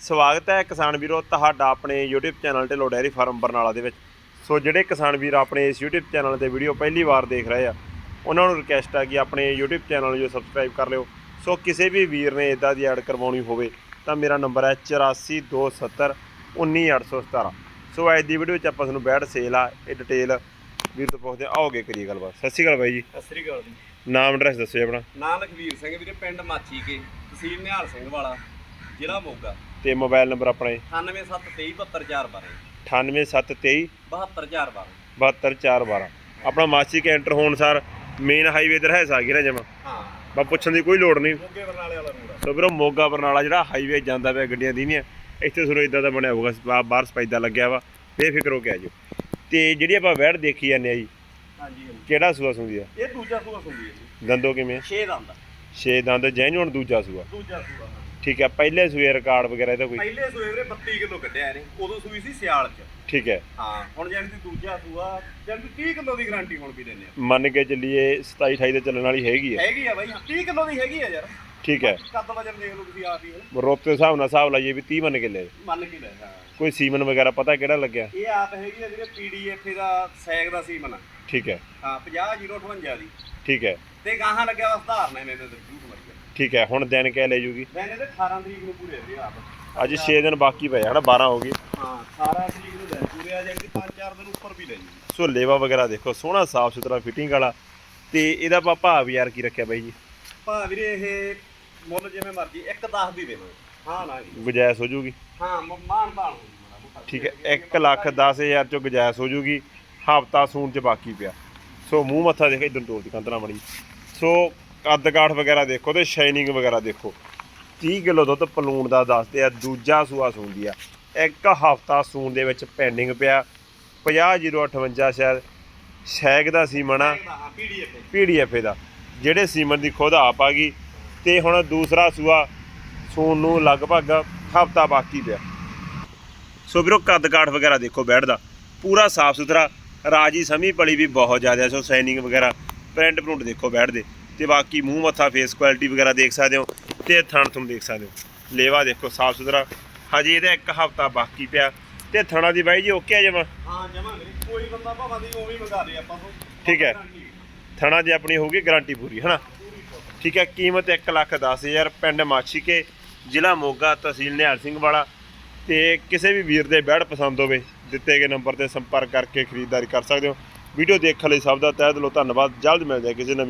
ਸਵਾਗਤ ਹੈ ਕਿਸਾਨ ਵੀਰੋ ਤੁਹਾਡਾ ਆਪਣੇ YouTube channel Dhillon dairy farm Barnala ਦੇ ਵਿੱਚ। ਸੋ ਜਿਹੜੇ ਕਿਸਾਨ ਵੀਰ ਆਪਣੇ ਇਸ YouTube ਚੈਨਲ ਤੇ ਵੀਡੀਓ ਪਹਿਲੀ ਵਾਰ ਦੇਖ ਰਹੇ ਆ ਉਹਨਾਂ ਨੂੰ ਰਿਕਵੈਸਟ ਹੈ ਕਿ ਆਪਣੇ YouTube ਚੈਨਲ ਨੂੰ ਜੋ ਸਬਸਕ੍ਰਾਈਬ ਕਰ ਲਿਓ। ਸੋ ਕਿਸੇ ਵੀ ਵੀਰ ਨੇ ਇਦਾਂ ਦੀ ਐਡ ਕਰਵਾਉਣੀ ਹੋਵੇ ਤਾਂ ਮੇਰਾ ਨੰਬਰ ਹੈ 8427 19817 ਸੋ ਅੱਜ ਦੀ ਵੀਡੀਓ ਵਿੱਚ ਆਪਾਂ ਤੁਹਾਨੂੰ ਬੈਡ ਸੇਲ ਆ ਇਹ ਡਿਟੇਲ ਵੀਰ ਤੋਂ ਪੁੱਛਦੇ। ਆਓਗੇ ਕਰੀਏ ਗੱਲਬਾਤ। ਸਤਿ ਸ਼੍ਰੀ ਅਕਾਲ ਬਾਈ ਜੀ। ਸਤਿ ਸ੍ਰੀ ਅਕਾਲ ਜੀ। ਨਾਮ ਐਡਰੈਸ ਦੱਸੋ ਆਪਣਾ। ਨਾਮ ਲਖਵੀਰ ਸਿੰਘ ਵੀਰੇ ਪਿੰਡ ਮਾਚੀ ਕੇ ਤਹਿਸੀਲ ਨਿਹਾਲ ਸਿੰਘ ਵਾਲਾ ਜ਼ਿਲ੍ਹਾ ਮੋਗਾ। ਤੇ ਮੋਬਾਈਲ ਨੰਬਰ ਆਪਣਾ ਜੀ 9773272412 98723 72412 72412 ਆਪਣਾ ਮਾਸੀ ਕੈਂਟਰ ਹੋਣ ਸਰ ਮੇਨ ਹਾਈਵੇ ਤੇ ਰਹਿ ਸਾਗੀ ਨਾ ਜਮਾ। ਹਾਂ। ਬਾ ਪੁੱਛਣ ਦੀ ਕੋਈ ਲੋੜ ਨਹੀਂ। ਮੋਗੇ ਬਰਨਾਲੇ ਵਾਲਾ ਰੋਡ ਆ। ਸੋ ਵੀਰੋ ਮੋਗਾ ਬਰਨਾਲਾ ਜਿਹੜਾ ਹਾਈਵੇ ਜਾਂਦਾ ਪਿਆ ਗੱਡੀਆਂ ਦੀ ਨਹੀਂ ਇੱਥੇ ਸੁਣੋ ਇਦਾਂ ਦਾ ਬਣਿਆ ਹੋਊਗਾ ਬਾਹਰ ਸਪੈਦਾ ਲੱਗਿਆ ਵਾ ਬੇਫਿਕਰ ਹੋ ਕੇ ਆਜੋ ਤੇ ਜਿਹੜੀ ਆਪਾਂ ਵੈੜ ਦੇਖੀ ਜਾਂਦੇ ਆ ਜੀ ਹਾਂਜੀ ਕਿਹੜਾ ਸੂਆ ਸੁੰਦੀ ਆ? ਇਹ ਦੂਜਾ ਸੂਆ ਹੈ ਜੀ। ਦੰਦੋ ਕਿਵੇਂ 6 ਦਾ ਹੁੰਦਾ ਛੇ ਦੰਦ ਜੈਨ ਹੁਣ ਦੂਜਾ ਸੂਆ। ਦੂਜਾ ਸੂਆ। ਠੀਕ ਹੈ ਪਹਿਲੇ ਸੂਏ ਰਿਕਾਰਡ ਵਗੈਰਾ ਇਹਦਾ ਕੋਈ? ਪਹਿਲੇ ਸੂਏ ਵੀਰੇ 32 ਕਿਲੋ ਕੱਢਿਆ ਇਹਨੇ ਉਦੋਂ ਸੂਈ ਸੀ ਸਿਆਲ ਚ। ਠੀਕ ਹੈ। ਹਾਂ ਹੁਣ ਜਾਨੀ ਦੀ ਦੂਜਾ ਸੂਆ ਜਾਨੀ 30 ਕਿਲੋ ਦੀ ਗਾਰੰਟੀ ਹੁਣ ਵੀ ਦਿੰਦੇ ਆ। ਮੰਨ ਕੇ ਚੱਲੀਏ 27 28 ਤੇ ਚੱਲਣ ਵਾਲੀ ਹੈਗੀ ਹੈ। ਹੈਗੀ ਆ ਬਾਈ 30 ਕਿਲੋ ਦੀ ਹੈਗੀ ਆ ਯਾਰ। ਠੀਕ ਹੈ। ਕੱਦ ਵਜਨ ਦੇਖ ਲਓ ਤੁਸੀਂ ਆਪ ਹੀ। ਦੇ ਹਿਸਾਬ ਨਾਲ ਹਿਸਾਬ ਲਾਈਏ ਵੀ 30 ਮੰਨ ਕੇ ਲੈ। ਮੰਨ ਕੇ ਲੈ ਹਾਂ। ਕੋਈ ਸੀਮਨ ਵਗੈਰਾ ਪਤਾ ਕਿਹੜਾ ਲੱਗਿਆ? ਇਹ ਆਪ ਹੈਗੀ ਆ ਵੀਰੇ ਪੀਡੀਐਫ ਦਾ ਸੈਗ ਦਾ ਸੀ ਮਨਾ ਠੀਕ ਹੈ। ਹਾਂ 50058 ਦੀ। ਠੀਕ ਹੈ। ਤੇ ਗਾਹਾਂ ਲੱਗਿਆ ਵਾ ਧਾਰਨਾ ਇਹਨੇ ਤੇ ਠੀਕ ਹੈ ਹੁਣ ਦਿਨ ਕਹਿ ਲੈ ਜੂਗੀ? ਮੈਨੇ ਤੇ 18 ਤਰੀਕ ਨੂੰ ਪੂਰੇ ਹੋਏ ਆਪ। ਅੱਜ 6 ਦਿਨ ਬਾਕੀ ਪਏ ਹਨਾ? 12 ਹੋ ਗਏ। ਹਾਂ 18 ਤਰੀਕ ਨੂੰ ਲੈ ਪੂਰੇ ਆ ਜਾਣਗੇ 5-4 ਦਿਨ ਉੱਪਰ ਵੀ ਲੈ ਜੀ ਸੋ ਲੇਵਾ ਵਗੈਰਾ ਦੇਖੋ ਸੋਹਣਾ ਸਾਫ਼ ਸੁਥਰਾ ਫਿਟਿੰਗ ਵਾਲਾ। ਤੇ ਇਹਦਾ ਆਪਾਂ ਭਾਅ ਵੀ ਯਾਰ ਕੀ ਰੱਖਿਆ ਬਾਈ ਜੀ? ਭਾ ਵੀਰੇ ਇਹ ਮੁੱਲ ਜਿਵੇਂ ਮਰਜ਼ੀ 1-10 ਦੀ ਦੇਵਾਂ ਹਾਂ ਨਾ ਜੀ। ਗੁਜਾਇਸ਼ ਹੋ ਜੂਗੀ? ਹਾਂ ਮ- ਮਾਨ ਮੋਟਾ। ਠੀਕ ਹੈ 1 ਲੱਖ 10000 ਚੋਂ ਗੁਜਾਇਸ਼ ਹੋ ਜੂਗੀ। ਹਫਤਾ ਸੂਣ ਚ ਬਾਕੀ ਪਿਆ। ਸੋ ਮੂੰਹ ਮੱਥਾ ਦੇਖ ਇਧਰ ਤੋੜ ਦੀ ਕੰਤਰਾ ਮੜੀ ਸੋ ਕੱਦ ਕਾਠ ਵਗੈਰਾ ਦੇਖੋ ਤੇ ਸ਼ਾਈਨਿੰਗ ਵਗੈਰਾ ਦੇਖੋ। 30 ਕਿਲੋ ਦੁੱਧ ਪਲੂਣ ਦਾ ਦੱਸਦੇ ਆ ਦੂਜਾ ਸੂਆ ਸੂੰਦੀ ਆ। ਇੱਕ ਹਫਤਾ ਸੂਣ ਦੇ ਵਿੱਚ ਪੈਂਡਿੰਗ ਪਿਆ। 50058 ਸ਼ਾਇਦ ਸ਼ੈਗ ਦਾ ਸੀਮਨ ਆ ਪੀਡੀਐਫ ਦਾ ਜਿਹੜੇ ਸੀਮਨ ਦੀ ਖੁਦ ਆਪ ਆ ਗਈ। ਤੇ ਹੁਣ ਦੂਸਰਾ ਸੂਆ ਸੂਣ ਨੂੰ ਲਗਭਗ ਹਫਤਾ ਬਾਕੀ ਪਿਆ। ਸੋ ਵੀਰੋ ਕੱਦ ਕਾਠ ਵਗੈਰਾ ਦੇਖੋ ਬੈਠ ਦਾ। ਪੂਰਾ ਸਾਫ਼ ਸੁਥਰਾ ਰਾਜੀ ਸਮੀ ਪਲੀ ਵੀ ਬਹੁਤ ਜ਼ਿਆਦਾ ਸੋ ਸਾਈਨਿੰਗ ਵਗੈਰਾ ਪ੍ਰਿੰਟ ਪ੍ਰਿੰਟ ਦੇਖੋ ਬੈਠ ਦੇ। ਤੇ ਬਾਕੀ ਮੂੰਹ ਮੱਥਾ ਫੇਸ ਕੁਆਲਿਟੀ ਵਗੈਰਾ ਦੇਖ ਸਕਦੇ ਹੋ ਤੇ ਥਣ ਤੁਮ ਦੇਖ ਸਕਦੇ ਹੋ। ਲੇਵਾ ਦੇਖੋ ਸਾਫ਼ ਸੁਥਰਾ। ਹਜੇ ਇਹਦਾ ਇੱਕ ਹਫਤਾ ਬਾਕੀ ਪਿਆ ਤੇ ਥਣਾ ਦੀ ਬਾਈ ਜੀ ਓਕੇ ਆ ਜਮਾ? ਹਾਂ ਜਮਾ ਕੋਈ ਬੰਦਾ ਭਾਵਾਂ ਦੀ ਉਵੇਂ ਹੀ ਮੰਗਾ ਦੇ ਆਪਾਂ ਤੋਂ। ਠੀਕ ਹੈ। ਥਣਾ ਦੀ ਆਪਣੀ ਹੋਊਗੀ ਗਾਰੰਟੀ ਪੂਰੀ ਹਨਾ? ਠੀਕ ਹੈ ਕੀਮਤ 1 ਲੱਖ 10000 ਪਿੰਡ ਮਾਛੀਕੇ ਜ਼ਿਲ੍ਹਾ ਮੋਗਾ ਤਹਿਸੀਲ ਨਿਹਾਲ ਸਿੰਘ ਵਾਲਾ। ਤੇ ਕਿਸੇ ਵੀ ਵੀਰ ਦੇ ਬੈੜ ਪਸੰਦ ਹੋਵੇ ਦਿੱਤੇ ਗਏ ਨੰਬਰ ਤੇ ਸੰਪਰਕ ਕਰਕੇ ਖਰੀਦਦਾਰੀ ਕਰ ਸਕਦੇ ਹੋ। ਵੀਡੀਓ ਦੇਖਣ ਲਈ ਸਭ ਦਾ ਤਹਿ ਦਿਲੋਂ ਧੰਨਵਾਦ ਜਲਦ ਮਿਲਦੇ ਹਾਂ ਕਿਸੇ ਨਵੀਂ